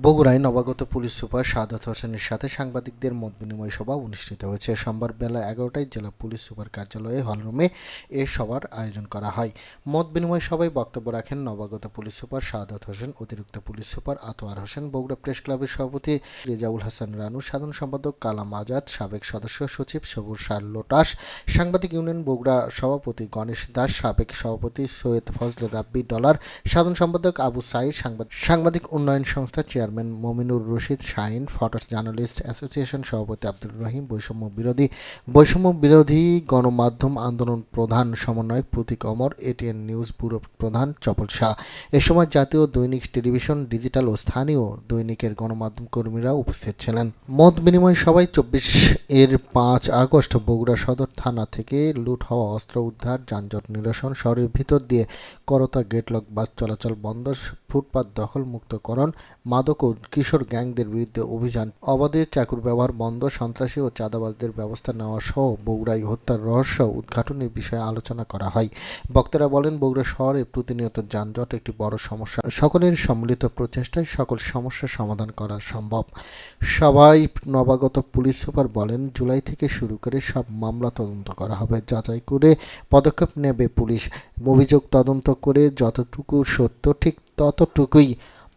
বগুড়ায় নবাগত police super Saadat হোসেনের সাথে সাংবাদিকদের মত বিনিময় সভা অনুষ্ঠিত হয়েছে। সোমবার বেলা এগারোটায় জেলা পুলিশ সুপার কার্যালয়ে হলরুমে এ সভার আয়োজন করা হয়। মত বিনিময় সভায় বক্তব্য রাখেন নবাগত পুলিশ সুপার সাদাত হোসেন, অতিরিক্ত police super Atoar Hossain, Bogura press ক্লাবের সভাপতি রেজাউল হাসান রানু, সাধারণ সম্পাদক কালাম আজাদ, সাবেক সদস্য সচিব সবুর সার লোটাস, সাংবাদিক ইউনিয়ন বগুড়া সভাপতি গণেশ দাস, সাবেক সভাপতি সৈয়দ ফজল রাব্বি ডলার, সাধারণ সম্পাদক আবু সাইদ সাংবাদিক সাংবাদিক উন্নয়ন সংস্থা chairman Mominur Rashid Shahin, photos journalist association সভাপতি আব্দুর রহিম, বৈষম্য বিরোধী বৈষম্য বিরোধী গণমাধ্যম আন্দোলন প্রধান সমন্বয়ক Pratik Amar, ATN news bureau প্রধান চপল শাহ। এ সময় জাতীয় দৈনিক টেলিভিশন, ডিজিটাল ও স্থানীয় দৈনিকের গণমাধ্যম কর্মীরা উপস্থিত ছিলেন। মত বিনিময় সভায় চব্বিশ এর পাঁচ আগস্ট বগুড়া সদর থানা থেকে লুট হওয়া অস্ত্র উদ্ধার, যানজট নিরসন, শহরের ভিতর দিয়ে করতা গেটলক বাস চলাচল বন্ধ, ফুটপাত দখল মুক্তকরণ মাদক ও কিশোর গ্যাংদের বিরুদ্ধে অভিযান, অবাধে চাকুর ব্যবহার, বন্ধ সন্ত্রাসী ও চাঁদাবাজদের ব্যবস্থা নেওয়া সহ বগুড়াই হত্যার রহস্য উদ্ঘাটনের বিষয়ে আলোচনা করা হয়। বক্তারা বলেন, বগুড়া শহরে প্রতিনিয়ত যানজট একটি বড় সমস্যা। সকলের সম্মিলিত প্রচেষ্টায় সকল সমস্যার সমাধান করা সম্ভব। সবাই নবাগত পুলিশ সুপার বলেন, জুলাই থেকে শুরু করে সব মামলা তদন্ত করা হবে। যাচাই করে পদক্ষেপ নেবে পুলিশ। অভিযোগ তদন্ত করে যতটুকু সত্য ঠিক ততটুকুই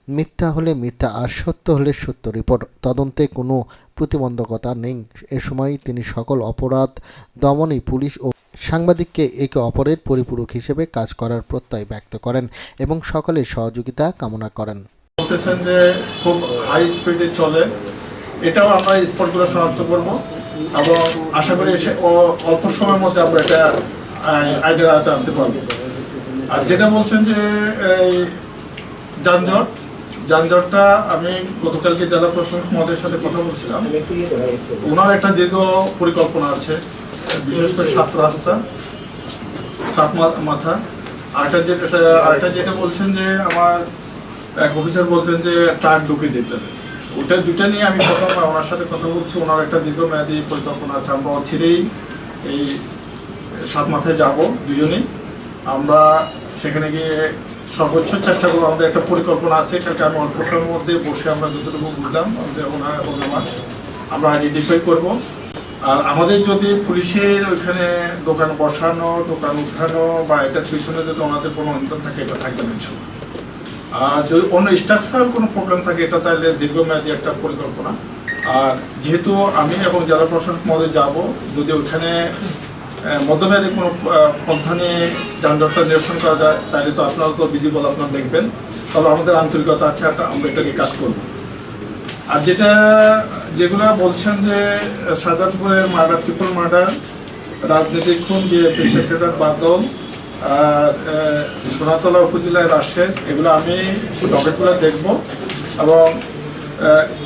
মিথ্যা হলে মিথ্যা আর সত্য হলে সত্য রিপোর্ট। তদন্তে কোনো প্রতিবন্ধকতা নেই। এ সময় তিনি সকল অপরাধ দমনে পুলিশ ও সাংবাদিককে একে অপরের পরিপূরক হিসেবে কাজ করার প্রত্যয় ব্যক্ত করেন এবং সকলের সহযোগিতা কামনা করেন। বলতেছেন যে খুব হাই স্পিডে চলে। এটাও আমরা স্পটগুলো শনাক্ত করব এবং আশা করি অল্প সময়ের মধ্যে আমরা এটা আইডিয়া আনতে পারব। আর যেটা বলছেন যে যানজট যানজটটা আমি গতকালকে জেলা প্রশাসক মহোদয়ের সাথে কথা বলছিলাম। ওনার একটা দীর্ঘ পরিকল্পনা আছে, বিশেষ করে সাত রাস্তা, সাত মাথা। আরেকটা যেটা আরেকটা যেটা বলছেন যে আমার এক অফিসার বলছেন যে ট্রাক ঢুকে যেতে ওটা দুটা নিয়ে আমি প্রথম ওনার সাথে কথা বলছি। ওনার একটা দীর্ঘমেয়াদী পরিকল্পনা আছে। আমরা অচিরেই এই সাত মাথায় যাব দুজনেই। আমরা সেখানে গিয়ে সর্বোচ্চ চেষ্টা করব। আমাদের একটা পরিকল্পনা আছে, এটাকে আমি অল্প সময়ের মধ্যে বসে আমরা যতটুকু বুঝলাম, আমাদের ওনার আমার আইডেন্টিফাই করব। আর আমাদের যদি পুলিশের ওইখানে দোকান বসানো, দোকান উঠানো, বা এটার পিছনে যদি ওনাদের কোনো ইনকাম থাকে, এটা থাকবে না। আর যদি অন্য স্ট্রাকচারাল কোনো প্রবলেম থাকে, এটা তাহলে দীর্ঘমেয়াদী একটা পরিকল্পনা। আর যেহেতু আমি এবং জেলা প্রশাসক মহোদয় যাব, যদি ওইখানে মধ্যমেয়াদী কোনো পন্থা নিয়ে যানজটটা নিরসন করা যায়, তাহলে তো আপনারা তো ভিজিবল আপনারা দেখবেন। তবে আমাদের আন্তরিকতা আছে, একটা আমরা এটা নিয়ে কাজ করব। আর যেটা, যেগুলো বলছেন যে, শাহজাদপুরের মার্ডার ট্রিপল মার্ডার, রাজনৈতিক খুন যে সেক্রেটার বাদল, আর সোনাতলা উপজেলায় রাশেদ, এগুলো আমি ডকেটগুলো দেখব। এবং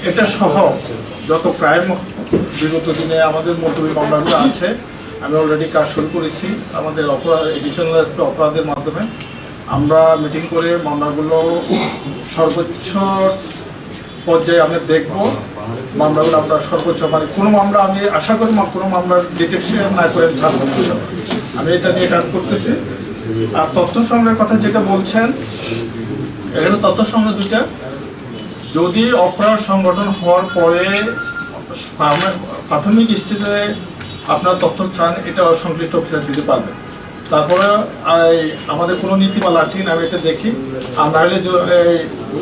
এটা সহ যত ক্রাইম বিগত দিনে আমাদের মৌসুমী মামলাগুলো আছে আমি অলরেডি কাজ শুরু করেছি। আমাদের অপরাধ এডিশনাল এসপি অপরাধের মাধ্যমে। আমরা মিটিং করে মামলাগুলো সর্বোচ্চ পর্যায়ে আমরা দেখব। মামলাগুলো আমরা সর্বোচ্চ মানে কোনো মামলা আমি আশা করি কোনো মামলার ডিটেকশন না করে ছাড়বো। আমি এটা নিয়ে কাজ করতেছি। আর তথ্য সংগ্রহের কথা যেটা বলছেন, এখানে তথ্য সংগ্রহ দুইটা। যদি অপরাধ সংগঠন হওয়ার পরে, প্রাথমিক স্টেজে আপনার তথ্য চান, এটা সংশ্লিষ্ট অফিসার দিতে পারবেন তারপরে আমাদের কোনো নীতিমালা আছে কিনা আমি এটা দেখি। আর নাহলে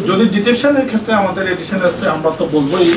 যদি ডিটেকশনের ক্ষেত্রে আমাদের এডিশন আসতে আমরা তো বলবোই।